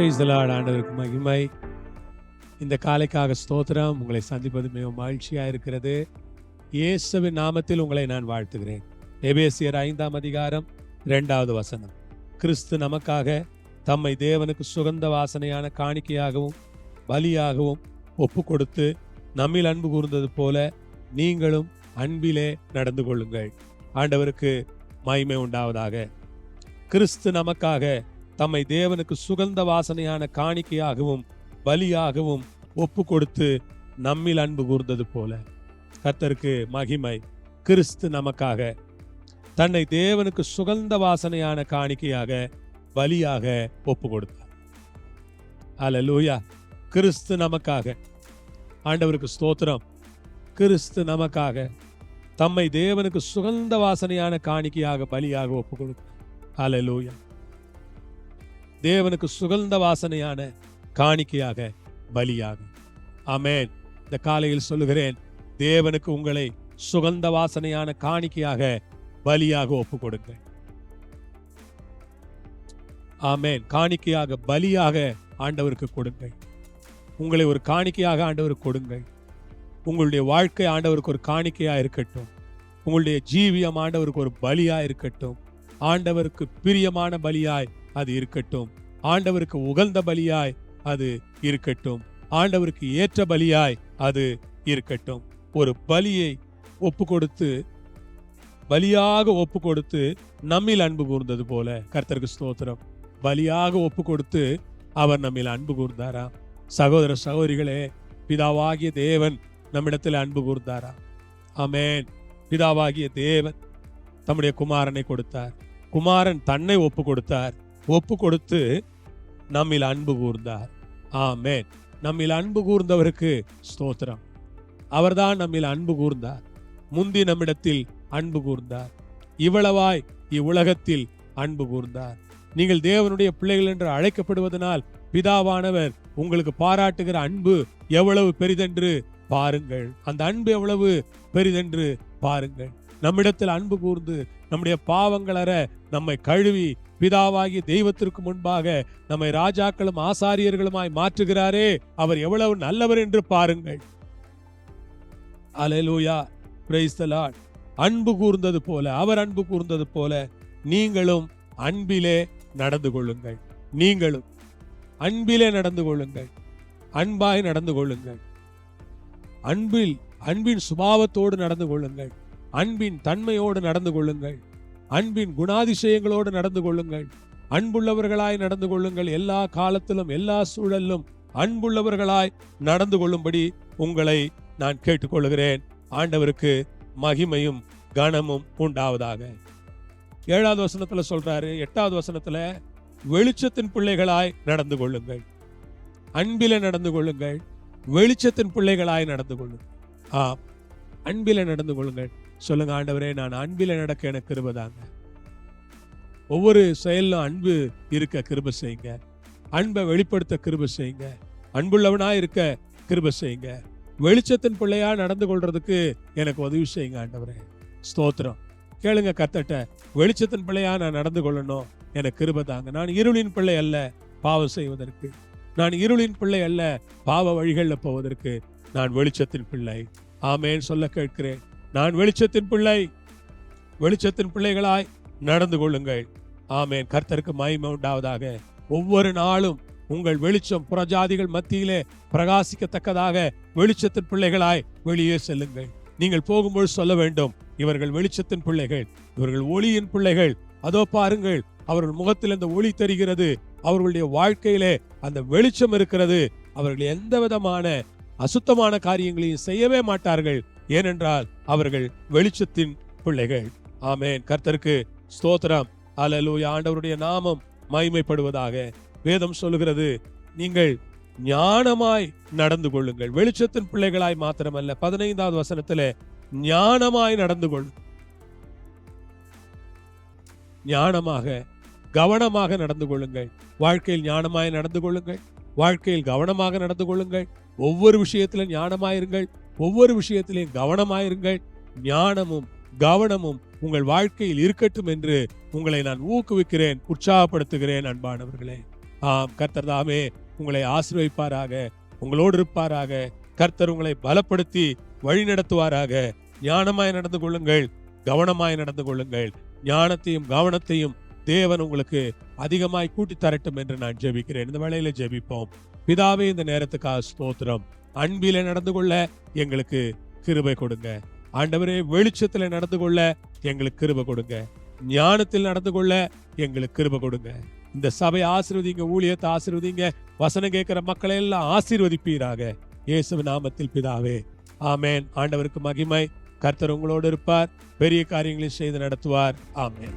Praise ஆண்டவருக்கு மகிமை. இந்த காலைக்காக ஸ்தோத்திரம். உங்களை சந்திப்பது மிகவும் மகிழ்ச்சியா இருக்கிறது. இயேசுவின் நாமத்தில் உங்களை நான் வாழ்த்துகிறேன். எபேசியர் ஐந்தாம் அதிகாரம் இரண்டாவது வசனம். கிறிஸ்து நமக்காக தம்மை தேவனுக்கு சுகந்த வாசனையான காணிக்கையாகவும் பலியாகவும் ஒப்பு கொடுத்து நம்மில் அன்பு கூர்ந்தது போல நீங்களும் அன்பிலே நடந்து கொள்ளுங்கள். ஆண்டவருக்கு மகிமை உண்டாவதாக. கிறிஸ்து நமக்காக தம்மை தேவனுக்கு சுகந்த வாசனையான காணிக்கையாகவும் பலியாகவும் ஒப்பு கொடுத்து நம்மில் அன்பு கூர்ந்தது போல. கத்தருக்கு மகிமை. கிறிஸ்து நமக்காக. தன்னை தேவனுக்கு சுகந்த வாசனையான காணிக்கையாக பலியாக ஒப்பு கொடுத்தார் அல்லேலூயா கிறிஸ்து நமக்காக. ஆண்டவருக்கு ஸ்தோத்திரம். கிறிஸ்து நமக்காக. தம்மை தேவனுக்கு சுகந்த வாசனையான காணிக்கையாக பலியாக ஒப்பு கொடுத்தார் லூயா தேவனுக்கு சுகந்த வாசனையான காணிக்கையாக பலியாகும் ஆமேன். இந்த காலையில் சொல்லுகிறேன் தேவனுக்கு உங்களை சுகந்த வாசனையான காணிக்கையாக பலியாக ஒப்பு கொடுங்க ஆமேன். காணிக்கையாக பலியாக ஆண்டவருக்கு கொடுங்கள். உங்களை ஒரு காணிக்கையாக ஆண்டவருக்கு கொடுங்கள். உங்களுடைய வாழ்க்கை ஆண்டவருக்கு ஒரு காணிக்கையா இருக்கட்டும். உங்களுடைய ஜீவியம் ஆண்டவருக்கு ஒரு பலியா இருக்கட்டும். ஆண்டவருக்கு பிரியமான பலியாய் அது இருக்கட்டும். ஆண்டவருக்கு உகந்த பலியாய் அது இருக்கட்டும். ஆண்டவருக்கு ஏற்ற பலியாய் அது இருக்கட்டும். ஒரு பலியை ஒப்பு கொடுத்து பலியாக ஒப்பு கொடுத்து நம்மில் அன்பு கூர்ந்தது போல கர்த்தருக்கு ஸ்தோத்திரம். பலியாக ஒப்பு கொடுத்து அவர் நம்மில் அன்பு கூர்ந்தாரா? சகோதர சகோதரிகளே பிதாவாகிய தேவன் நம்மிடத்தில் அன்பு கூர்ந்தாரா? அமேன் பிதாவாகிய தேவன் தம்முடைய குமாரனை கொடுத்தார். குமாரன் தன்னை ஒப்பு கொடுத்தார் ஒப்பு கொடுத்து நம்மில் அன்பு கூர்ந்தார். ஆமேன். நம்மில் அன்பு கூர்ந்தவருக்கு ஸ்தோத்திரம். அவர்தான் நம்மில் அன்பு கூர்ந்தார். முந்தி நம்மிடத்தில் அன்பு கூர்ந்தார். இவ்வளவாய் இவ்வுலகத்தில் அன்பு கூர்ந்தார். நீங்கள் தேவனுடைய பிள்ளைகள் என்று அழைக்கப்படுவதனால் பிதாவானவர் உங்களுக்கு பாராட்டுகிற அன்பு எவ்வளவு பெரிதென்று பாருங்கள். அந்த அன்பு எவ்வளவு பெரிதென்று பாருங்கள். நம்மிடத்தில் அன்பு கூர்ந்து நம்முடைய பாவங்களற நம்மை கழுவி பிதாவாகிய தெய்வத்திற்கு முன்பாக நம்மை ராஜாக்களும் ஆசாரியர்களுமாய் மாற்றுகிறாரே அவர் எவ்வளவு நல்லவர் என்று பாருங்கள். அலலூயா பிரைஸ் அன்பு கூர்ந்தது போல அவர் அன்பு கூர்ந்தது போல நீங்களும் அன்பிலே நடந்து கொள்ளுங்கள். நீங்களும் அன்பிலே நடந்து கொள்ளுங்கள். அன்பாய் நடந்து கொள்ளுங்கள். அன்பில் அன்பின் சுபாவத்தோடு நடந்து கொள்ளுங்கள். அன்பின் தன்மையோடு நடந்து கொள்ளுங்கள். அன்பின் குணாதிசயங்களோடு நடந்து கொள்ளுங்கள். அன்புள்ளவர்களாய் நடந்து கொள்ளுங்கள். எல்லா காலத்திலும் எல்லா சூழலிலும் அன்புள்ளவர்களாய் நடந்து கொள்ளும்படி உங்களை நான் கேட்டுக்கொள்கிறேன். ஆண்டவருக்கு மகிமையும் கனமும் உண்டாவதாக. ஏழாவது வசனத்துல சொல்றாரு எட்டாவது வசனத்துல வெளிச்சத்தின் பிள்ளைகளாய் நடந்து கொள்ளுங்கள். அன்பில நடந்து கொள்ளுங்கள். வெளிச்சத்தின் பிள்ளைகளாய் நடந்து கொள்ளுங்கள். ஆ அன்பில நடந்து கொள்ளுங்கள். சொல்லுங்க ஆண்டவரே நான் அன்பில நடக்க எனக்கு கிருபதாங்க ஒவ்வொரு செயலிலும் அன்பு இருக்க கிருப செய்யுங்க. அன்பை வெளிப்படுத்த கிருப செய்யுங்க. அன்புள்ளவனா இருக்க கிருப செய்யுங்க. வெளிச்சத்தின் பிள்ளையா நடந்து கொள்றதுக்கு எனக்கு உதவி செய்யுங்க ஆண்டவரே. ஸ்தோத்திரம். கேளுங்க கத்தட்ட வெளிச்சத்தின் பிள்ளையா நான் நடந்து கொள்ளணும் எனக்கு கிருப தாங்க. நான் இருளின் பிள்ளை அல்ல பாவம் செய்வதற்கு. நான் இருளின் பிள்ளை அல்ல பாவ வழிகளில் போவதற்கு நான் வெளிச்சத்தின் பிள்ளை. ஆமேன்னு சொல்ல கேட்கிறேன். நான் வெளிச்சத்தின் பிள்ளை. வெளிச்சத்தின் பிள்ளைகளாய் நடந்து கொள்ளுங்கள். ஆமேன். கர்த்தருக்கு மகிமை உண்டாவதாக. ஒவ்வொரு நாளும் உங்கள் வெளிச்சம் புறஜாதிகள் மத்தியிலே பிரகாசிக்கத்தக்கதாக வெளிச்சத்தின் பிள்ளைகளாய் வெளியே செல்லுங்கள். நீங்கள் போகும்போது சொல்ல வேண்டும் இவர்கள் வெளிச்சத்தின் பிள்ளைகள் இவர்கள் ஒளியின் பிள்ளைகள். அதோ பாருங்கள் அவர்கள் முகத்தில் அந்த ஒளி தெரிகிறது அவர்களுடைய வாழ்க்கையிலே அந்த வெளிச்சம் இருக்கிறது. அவர்கள் எந்த விதமான அசுத்தமான காரியங்களையும் செய்யவே மாட்டார்கள். ஏனென்றால் அவர்கள் வெளிச்சத்தின் பிள்ளைகள். ஆமேன். கர்த்தருக்கு ஸ்தோத்திரம். அல்லேலூயா ஆண்டவருடைய நாமம் மைமைப்படுவதாக வேதம் சொல்லுகிறது. நீங்கள் ஞானமாய் நடந்து கொள்ளுங்கள். வெளிச்சத்தின் பிள்ளைகளாய் மாத்திரமல்ல. பதினைந்தாவது வசனத்துல ஞானமாய் நடந்து கொள். ஞானமாக கவனமாக நடந்து கொள்ளுங்கள். வாழ்க்கையில் ஞானமாய் நடந்து கொள்ளுங்கள். வாழ்க்கையில் கவனமாக நடந்து கொள்ளுங்கள். ஒவ்வொரு விஷயத்திலும் ஞானமாயிருங்கள். ஒவ்வொரு விஷயத்திலையும் கவனமாயிருங்கள். ஞானமும் கவனமும் உங்கள் வாழ்க்கையில் இருக்கட்டும் என்று உங்களை நான் ஊக்குவிக்கிறேன் உற்சாகப்படுத்துகிறேன் அன்பானவர்களே. ஆம் கர்த்தர் தாமே உங்களை ஆசிர்வதிப்பாராக உங்களோடு இருப்பாராக. கர்த்தர் உங்களை பலப்படுத்தி வழி நடத்துவாராக. ஞானமாய் நடந்து கொள்ளுங்கள் கவனமாய் நடந்து கொள்ளுங்கள். ஞானத்தையும் கவனத்தையும் தேவன் உங்களுக்கு அதிகமாய் கூட்டி தரட்டும் என்று நான் ஜெபிக்கிறேன். இந்த வேளையில ஜெபிப்போம். பிதாவே இந்த நேரத்துக்காக ஸ்தோத்திரம். அன்பில நடந்து கொள்ள எங்களுக்கு கிருபை கொடுங்க. ஆண்டவரே வெளிச்சத்துல நடந்து கொள்ள எங்களுக்கு கிருபை கொடுங்க. ஞானத்தில் நடந்து கொள்ள எங்களுக்கு கிருபை கொடுங்க. இந்த சபை ஆசீர்வதிங்க ஊழியத்தை ஆசிர்வதிங்க வசனம் கேட்கிற மக்களை எல்லாம் ஆசீர்வதிப்பீராக. இயேசு நாமத்தில் பிதாவே ஆமேன். ஆண்டவருக்கு மகிமை. கர்த்தர் உங்களோடு இருப்பார். பெரிய காரியங்களை செய்து நடத்துவார். ஆமேன்.